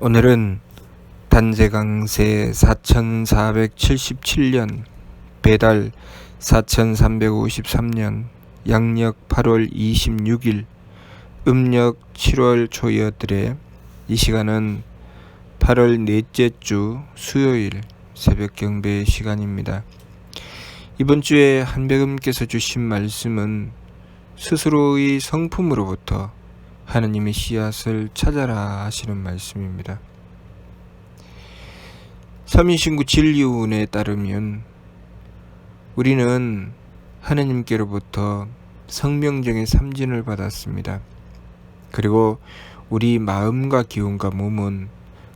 오늘은 단제강세 4477년 배달 4353년 양력 8월 26일 음력 7월 초여들의 이 시간은 8월 넷째 주 수요일 새벽 경배 시간입니다. 이번 주에 한백음께서 주신 말씀은 스스로의 성품으로부터 하느님의 씨앗을 찾아라 하시는 말씀입니다. 삼인신구 진리운에 따르면 우리는 하느님께로부터 성명정의 삼진을 받았습니다. 그리고 우리 마음과 기운과 몸은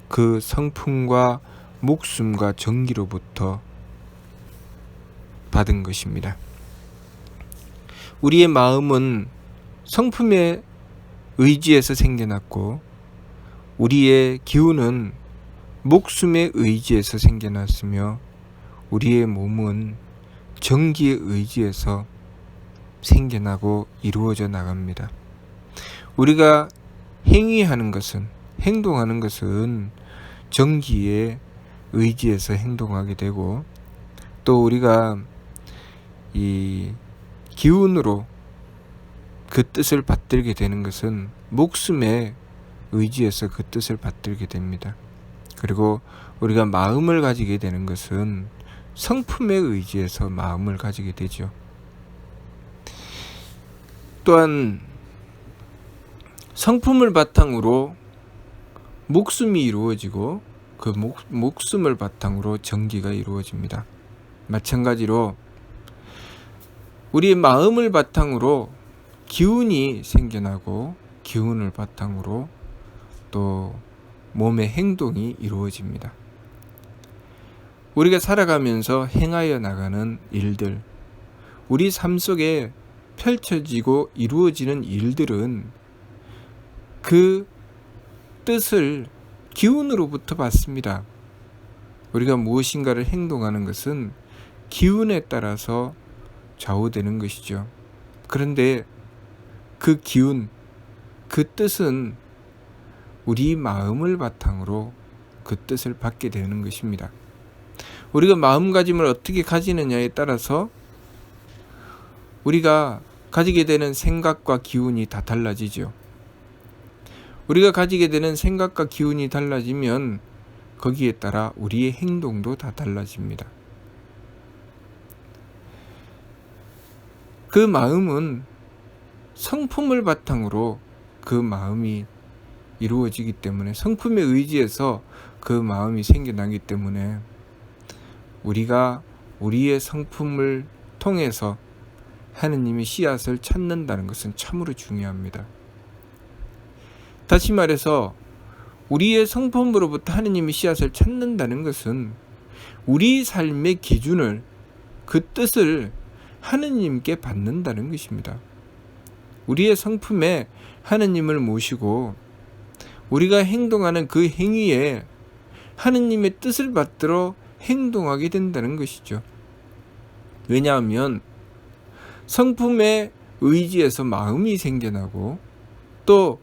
그 성품과 목숨과 정기로부터 받은 것입니다. 우리의 마음은 성품의 의지에서 생겨났고 우리의 기운은 목숨의 의지에서 생겨났으며 우리의 몸은 정기의 의지에서 생겨나고 이루어져 나갑니다. 우리가 행위하는 것은 행동하는 것은 정기의 의지에서 행동하게 되고 또 우리가 이 기운으로 그 뜻을 받들게 되는 것은 목숨의 의지에서 그 뜻을 받들게 됩니다. 그리고 우리가 마음을 가지게 되는 것은 성품의 의지에서 마음을 가지게 되죠. 또한 성품을 바탕으로 목숨이 이루어지고 그 목, 목숨을 바탕으로 정기가 이루어집니다. 마찬가지로 우리의 마음을 바탕으로 기운이 생겨나고 기운을 바탕으로 또 몸의 행동이 이루어집니다. 우리가 살아가면서 행하여 나가는 일들, 우리 삶 속에 펼쳐지고 이루어지는 일들은 그 뜻을 기운으로부터 받습니다. 우리가 무엇인가를 행동하는 것은 기운에 따라서 좌우되는 것이죠. 그런데 그 기운, 그 뜻은 우리 마음을 바탕으로 그 뜻을 받게 되는 것입니다. 우리가 마음가짐을 어떻게 가지느냐에 따라서 우리가 가지게 되는 생각과 기운이 다 달라지죠. 우리가 가지게 되는 생각과 기운이 달라지면 거기에 따라 우리의 행동도 다 달라집니다. 그 마음은 성품을 바탕으로 그 마음이 이루어지기 때문에 성품의 의지에서 그 마음이 생겨나기 때문에 우리가 우리의 성품을 통해서 하느님의 씨앗을 찾는다는 것은 참으로 중요합니다. 다시 말해서 우리의 성품으로부터 하느님의 씨앗을 찾는다는 것은 우리 삶의 기준을 그 뜻을 하느님께 받는다는 것입니다. 우리의 성품에 하느님을 모시고 우리가 행동하는 그 행위에 하느님의 뜻을 받들어 행동하게 된다는 것이죠. 왜냐하면 성품의 의지에서 마음이 생겨나고 또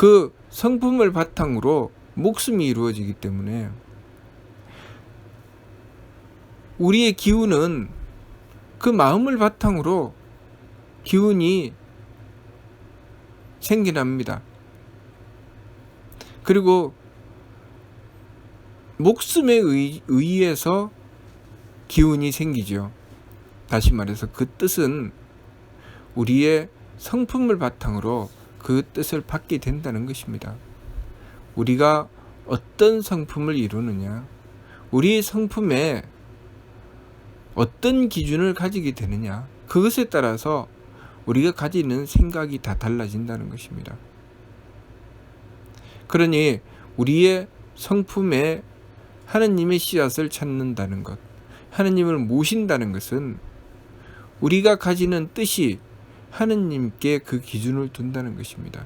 그 성품을 바탕으로 목숨이 이루어지기 때문에 우리의 기운은 그 마음을 바탕으로 기운이 생겨납니다. 그리고 목숨에 의, 의해서 기운이 생기죠. 다시 말해서 그 뜻은 우리의 성품을 바탕으로 그 뜻을 받게 된다는 것입니다. 우리가 어떤 성품을 이루느냐, 우리의 성품에 어떤 기준을 가지게 되느냐, 그것에 따라서 우리가 가지는 생각이 다 달라진다는 것입니다. 그러니 우리의 성품에 하느님의 씨앗을 찾는다는 것, 하느님을 모신다는 것은 우리가 가지는 뜻이 하느님께 그 기준을 둔다는 것입니다.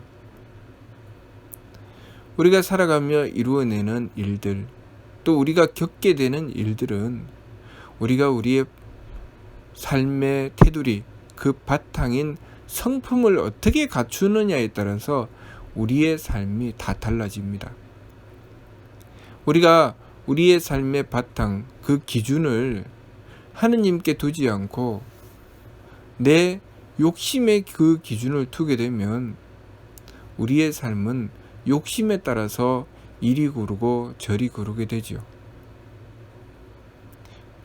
우리가 살아가며 이루어내는 일들, 또 우리가 겪게 되는 일들은 우리가 우리의 삶의 테두리, 그 바탕인 성품을 어떻게 갖추느냐에 따라서 우리의 삶이 다 달라집니다. 우리가 우리의 삶의 바탕, 그 기준을 하느님께 두지 않고 내 욕심의 그 기준을 두게 되면 우리의 삶은 욕심에 따라서 이리 구르고 저리 구르게 되지요.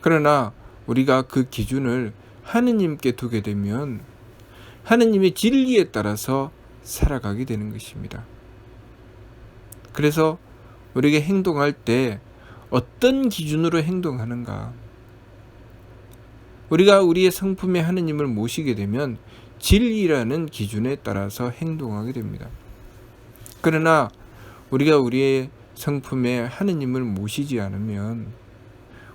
그러나 우리가 그 기준을 하느님께 두게 되면 하느님의 진리에 따라서 살아가게 되는 것입니다. 그래서 우리가 행동할 때 어떤 기준으로 행동하는가? 우리가 우리의 성품의 하느님을 모시게 되면 진리라는 기준에 따라서 행동하게 됩니다. 그러나 우리가 우리의 성품의 하느님을 모시지 않으면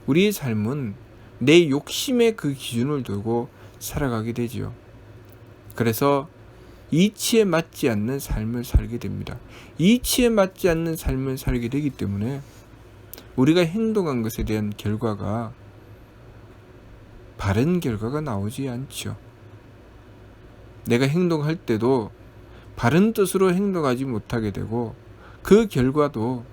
우리의 삶은 내 욕심의 그 기준을 두고 살아가게 되지요. 그래서 이치에 맞지 않는 삶을 살게 됩니다. 이치에 맞지 않는 삶을 살게 되기 때문에 우리가 행동한 것에 대한 결과가 바른 결과가 나오지 않죠. 내가 행동할 때도 바른 뜻으로 행동하지 못하게 되고 그 결과도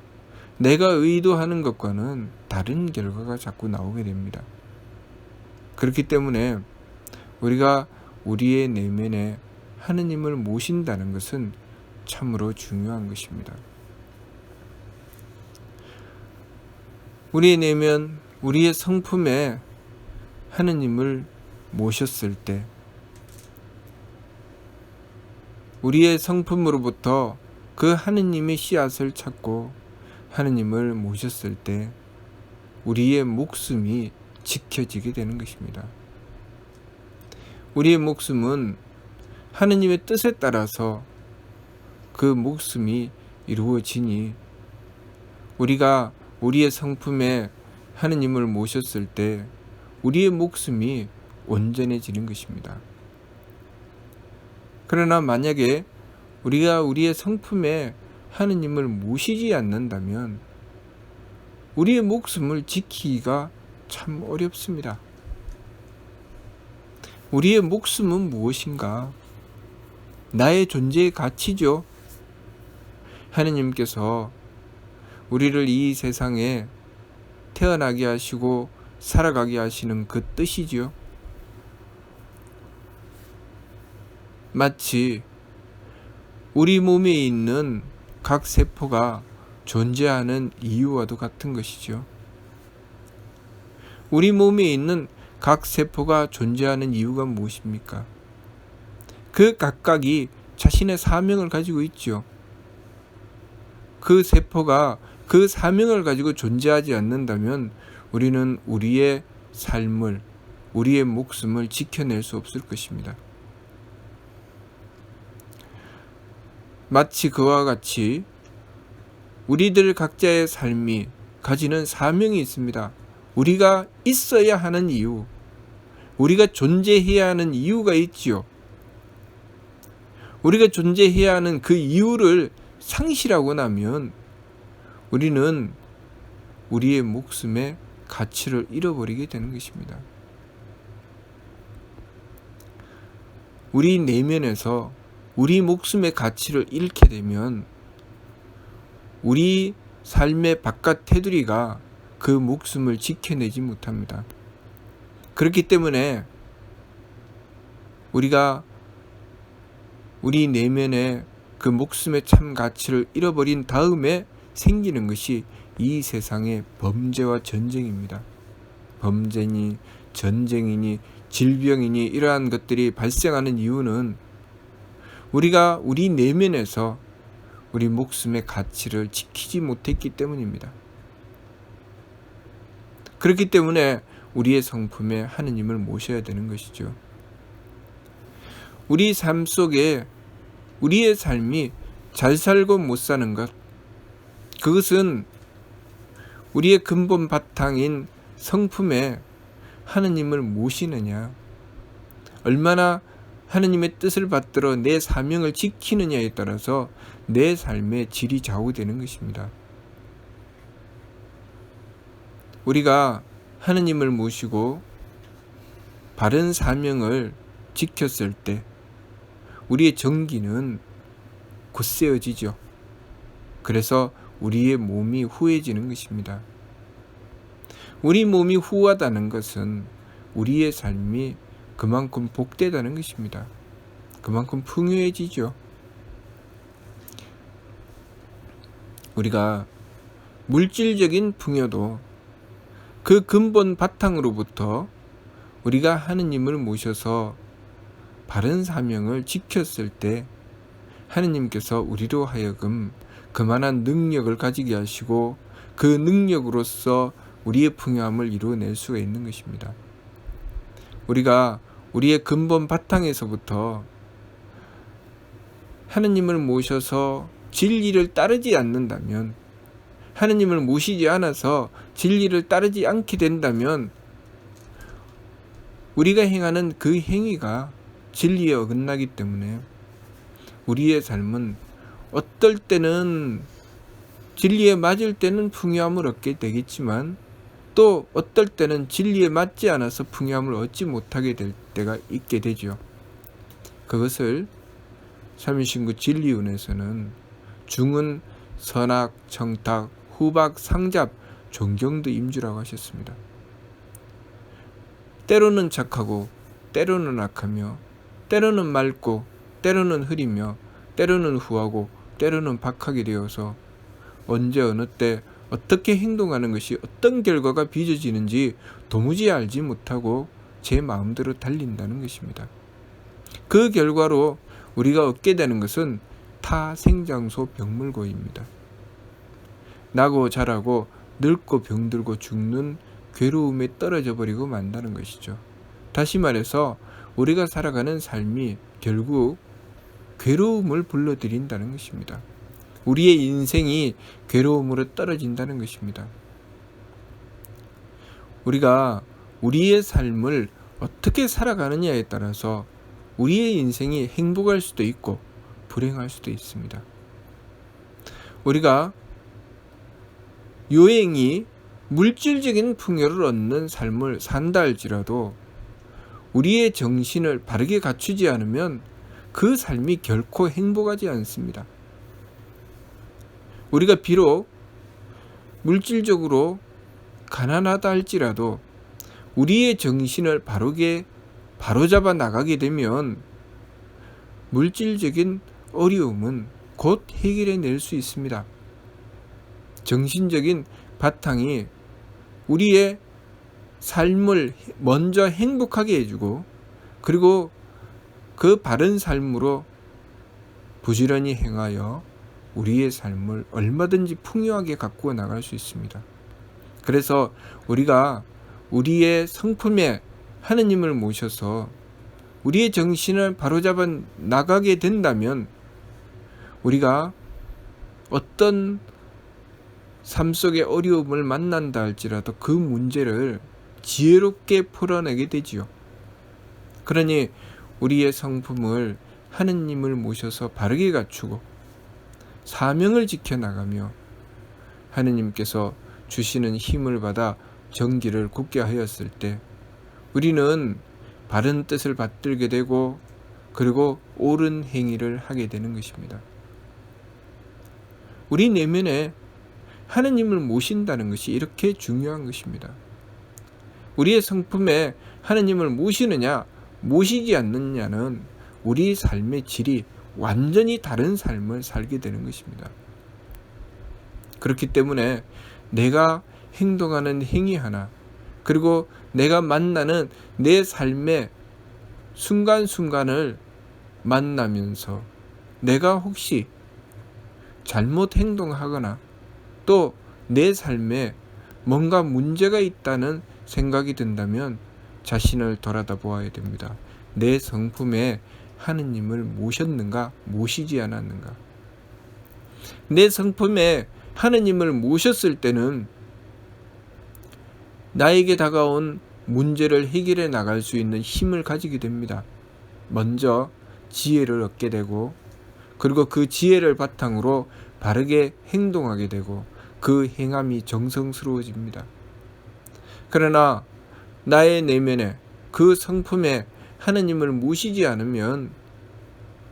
내가 의도하는 것과는 다른 결과가 자꾸 나오게 됩니다. 그렇기 때문에 우리가 우리의 내면에 하느님을 모신다는 것은 참으로 중요한 것입니다. 우리의 내면, 우리의 성품에 하느님을 모셨을 때 우리의 성품으로부터 그 하느님의 씨앗을 찾고 하느님을 모셨을 때 우리의 목숨이 지켜지게 되는 것입니다. 우리의 목숨은 하느님의 뜻에 따라서 그 목숨이 이루어지니 우리가 우리의 성품에 하느님을 모셨을 때 우리의 목숨이 온전해지는 것입니다. 그러나 만약에 우리가 우리의 성품에 하느님을 모시지 않는다면 우리의 목숨을 지키기가 참 어렵습니다. 우리의 목숨은 무엇인가? 나의 존재의 가치죠. 하느님께서 우리를 이 세상에 태어나게 하시고 살아가게 하시는 그 뜻이지요. 마치 우리 몸에 있는 각 세포가 존재하는 이유와도 같은 것이죠. 우리 몸에 있는 각 세포가 존재하는 이유가 무엇입니까? 그 각각이 자신의 사명을 가지고 있죠. 그 세포가 그 사명을 가지고 존재하지 않는다면 우리는 우리의 삶을, 우리의 목숨을 지켜낼 수 없을 것입니다. 마치 그와 같이 우리들 각자의 삶이 가지는 사명이 있습니다. 우리가 있어야 하는 이유, 우리가 존재해야 하는 이유가 있지요. 우리가 존재해야 하는 그 이유를 상실하고 나면 우리는 우리의 목숨의 가치를 잃어버리게 되는 것입니다. 우리 내면에서 우리 목숨의 가치를 잃게 되면 우리 삶의 바깥 테두리가 그 목숨을 지켜내지 못합니다. 그렇기 때문에 우리가 우리 내면의 그 목숨의 참 가치를 잃어버린 다음에 생기는 것이 이 세상의 범죄와 전쟁입니다. 범죄니 전쟁이니 질병이니 이러한 것들이 발생하는 이유는 우리가 우리 내면에서 우리 목숨의 가치를 지키지 못했기 때문입니다. 그렇기 때문에 우리의 성품에 하느님을 모셔야 되는 것이죠. 우리 삶 속에 우리의 삶이 잘 살고 못 사는 것, 그것은 우리의 근본 바탕인 성품에 하느님을 모시느냐, 얼마나 하느님의 뜻을 받들어 내 사명을 지키느냐에 따라서 내 삶의 질이 좌우되는 것입니다. 우리가 하느님을 모시고 바른 사명을 지켰을 때 우리의 정기는 굳세어지죠. 그래서 우리의 몸이 후해지는 것입니다. 우리 몸이 후하다는 것은 우리의 삶이 그만큼 복되다는 것입니다. 그만큼 풍요해지죠. 우리가 물질적인 풍요도 그 근본 바탕으로부터 우리가 하느님을 모셔서 바른 사명을 지켰을 때 하느님께서 우리로 하여금 그만한 능력을 가지게 하시고 그 능력으로서 우리의 풍요함을 이루어낼 수가 있는 것입니다. 우리가 우리의 근본 바탕에서부터 하느님을 모셔서 진리를 따르지 않는다면 하느님을 모시지 않아서 진리를 따르지 않게 된다면 우리가 행하는 그 행위가 진리에 어긋나기 때문에 우리의 삶은 어떨 때는 진리에 맞을 때는 풍요함을 얻게 되겠지만 또 어떨 때는 진리에 맞지 않아서 풍요함을 얻지 못하게 될 때가 있게 되죠. 그것을 삼일신구 진리운에서는 중은 선악, 정탁, 후박, 상잡, 존경도 임주라고 하셨습니다. 때로는 착하고 때로는 악하며 때로는 맑고 때로는 흐리며 때로는 후하고 때로는 박하게 되어서 언제 어느 때 어떻게 행동하는 것이 어떤 결과가 빚어지는지 도무지 알지 못하고 제 마음대로 달린다는 것입니다. 그 결과로 우리가 얻게 되는 것은 타생장소 병물고입니다. 나고 자라고 늙고 병들고 죽는 괴로움에 떨어져 버리고 만다는 것이죠. 다시 말해서 우리가 살아가는 삶이 결국 괴로움을 불러들인다는 것입니다. 우리의 인생이 괴로움으로 떨어진다는 것입니다. 우리가 우리의 삶을 어떻게 살아가느냐에 따라서 우리의 인생이 행복할 수도 있고 불행할 수도 있습니다. 우리가 요행이 물질적인 풍요를 얻는 삶을 산다 할지라도 우리의 정신을 바르게 갖추지 않으면 그 삶이 결코 행복하지 않습니다. 우리가 비록 물질적으로 가난하다 할지라도 우리의 정신을 바르게 바로잡아 나가게 되면 물질적인 어려움은 곧 해결해 낼 수 있습니다. 정신적인 바탕이 우리의 삶을 먼저 행복하게 해주고 그리고 그 바른 삶으로 부지런히 행하여 우리의 삶을 얼마든지 풍요하게 가꾸어 나갈 수 있습니다. 그래서 우리가 우리의 성품에 하느님을 모셔서 우리의 정신을 바로잡아 나가게 된다면 우리가 어떤 삶 속의 어려움을 만난다 할지라도 그 문제를 지혜롭게 풀어내게 되지요. 그러니 우리의 성품을 하느님을 모셔서 바르게 갖추고 사명을 지켜나가며 하느님께서 주시는 힘을 받아 정기를 굳게 하였을 때 우리는 바른 뜻을 받들게 되고 그리고 옳은 행위를 하게 되는 것입니다. 우리 내면에 하느님을 모신다는 것이 이렇게 중요한 것입니다. 우리의 성품에 하느님을 모시느냐, 모시지 않느냐는 우리 삶의 질이 완전히 다른 삶을 살게 되는 것입니다. 그렇기 때문에 내가 행동하는 행위 하나, 그리고 내가 만나는 내 삶의 순간순간을 만나면서 내가 혹시 잘못 행동하거나 또 내 삶에 뭔가 문제가 있다는 생각이 든다면 자신을 돌아다 보아야 됩니다. 내 성품에 하느님을 모셨는가, 모시지 않았는가. 내 성품에 하느님을 모셨을 때는 나에게 다가온 문제를 해결해 나갈 수 있는 힘을 가지게 됩니다. 먼저 지혜를 얻게 되고, 그리고 그 지혜를 바탕으로 바르게 행동하게 되고, 그 행함이 정성스러워집니다. 그러나 나의 내면에 그 성품에 하느님을 모시지 않으면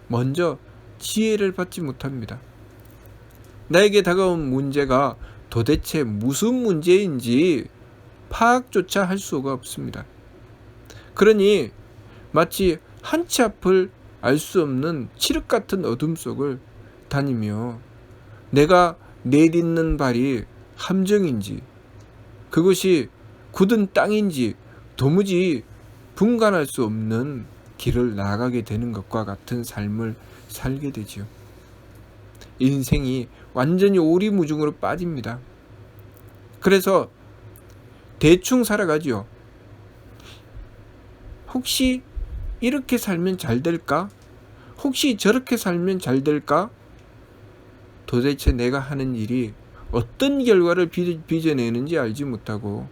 먼저 지혜를 받지 못합니다. 나에게 다가온 문제가 도대체 무슨 문제인지 파악조차 할 수가 없습니다. 그러니 마치 한치 앞을 알 수 없는 칠흑 같은 어둠 속을 다니며 내가 내딛는 발이 함정인지 그것이 굳은 땅인지 도무지 분간할 수 없는 길을 나가게 되는 것과 같은 삶을 살게 되지요. 인생이 완전히 오리무중으로 빠집니다. 그래서 대충 살아가지요. 혹시 이렇게 살면 잘 될까? 혹시 저렇게 살면 잘 될까? 도대체 내가 하는 일이 어떤 결과를 빚- 빚어내는지 알지 못하고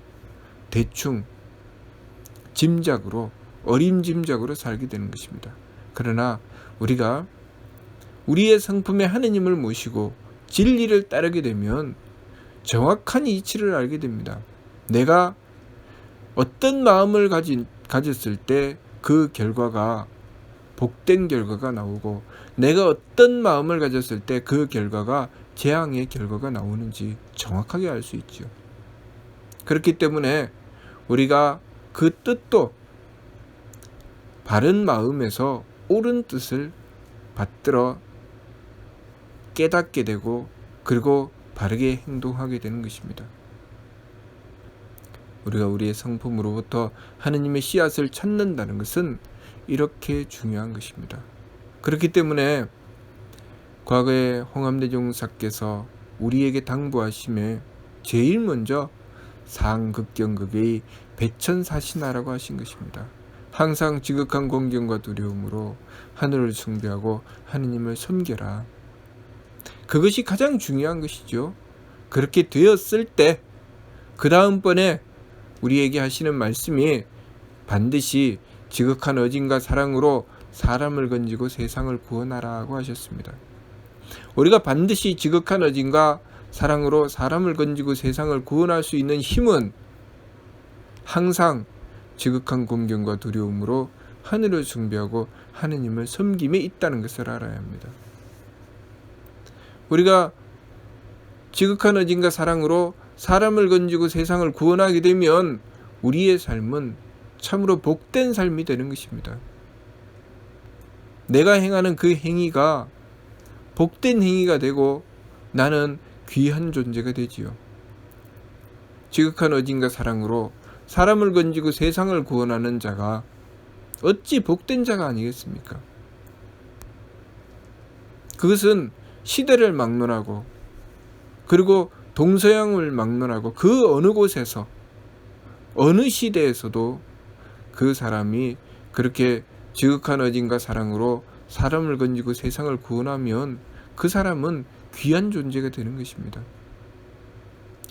대충 짐작으로 어림짐작으로 살게 되는 것입니다. 그러나 우리가 우리의 성품의 하느님을 모시고 진리를 따르게 되면 정확한 이치를 알게 됩니다. 내가 어떤 마음을 가진, 가졌을 때 그 결과가 복된 결과가 나오고 내가 어떤 마음을 가졌을 때 그 결과가 재앙의 결과가 나오는지 정확하게 알 수 있죠. 그렇기 때문에 우리가 그 뜻도 바른 마음에서 옳은 뜻을 받들어 깨닫게 되고 그리고 바르게 행동하게 되는 것입니다. 우리가 우리의 성품으로부터 하느님의 씨앗을 찾는다는 것은 이렇게 중요한 것입니다. 그렇기 때문에 과거에 홍암대 종사께서 우리에게 당부하심에 제일 먼저 상극경극의 배천사신하라고 하신 것입니다. 항상 지극한 공경과 두려움으로 하늘을 숭배하고 하느님을 섬겨라. 그것이 가장 중요한 것이죠. 그렇게 되었을 때 그 다음번에 우리에게 하시는 말씀이 반드시 지극한 어진과 사랑으로 사람을 건지고 세상을 구원하라고 하셨습니다. 우리가 반드시 지극한 어진과 사랑으로 사람을 건지고 세상을 구원할 수 있는 힘은 항상 지극한 공경과 두려움으로 하늘을 숭배하고 하느님을 섬김에 있다는 것을 알아야 합니다. 우리가 지극한 어진과 사랑으로 사람을 건지고 세상을 구원하게 되면 우리의 삶은 참으로 복된 삶이 되는 것입니다. 내가 행하는 그 행위가 복된 행위가 되고 나는 귀한 존재가 되지요. 지극한 어진과 사랑으로 사람을 건지고 세상을 구원하는 자가 어찌 복된 자가 아니겠습니까? 그것은 시대를 막론하고 그리고 동서양을 막론하고 그 어느 곳에서 어느 시대에서도 그 사람이 그렇게 지극한 어진과 사랑으로 사람을 건지고 세상을 구원하면 그 사람은 귀한 존재가 되는 것입니다.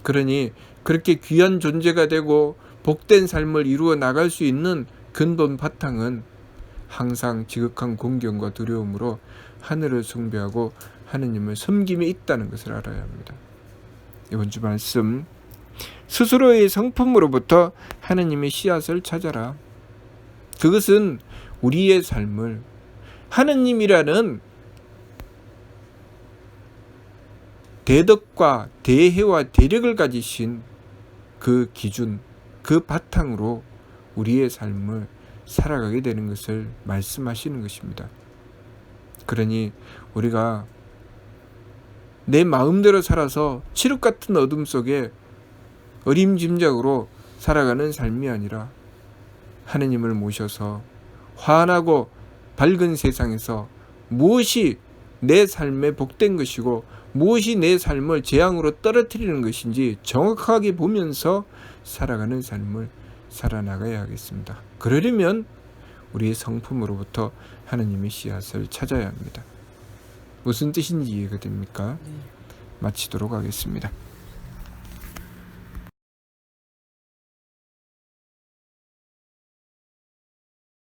그러니 그렇게 귀한 존재가 되고 복된 삶을 이루어 나갈 수 있는 근본 바탕은 항상 지극한 공경과 두려움으로 하늘을 숭배하고 하느님을 섬김에 있다는 것을 알아야 합니다. 이번 주 말씀 스스로의 성품으로부터 하느님의 씨앗을 찾아라. 그것은 우리의 삶을 하느님이라는 대덕과 대해와 대력을 가지신 그 기준, 그 바탕으로 우리의 삶을 살아가게 되는 것을 말씀하시는 것입니다. 그러니 우리가 내 마음대로 살아서 칠흑 같은 어둠 속에 어림짐작으로 살아가는 삶이 아니라 하느님을 모셔서 환하고 밝은 세상에서 무엇이 내 삶에 복된 것이고 무엇이 내 삶을 재앙으로 떨어뜨리는 것인지 정확하게 보면서 살아가는 삶을 살아나가야 하겠습니다. 그러려면 우리의 성품으로부터 하느님의 씨앗을 찾아야 합니다. 무슨 뜻인지 이해가 됩니까? 마치도록 하겠습니다.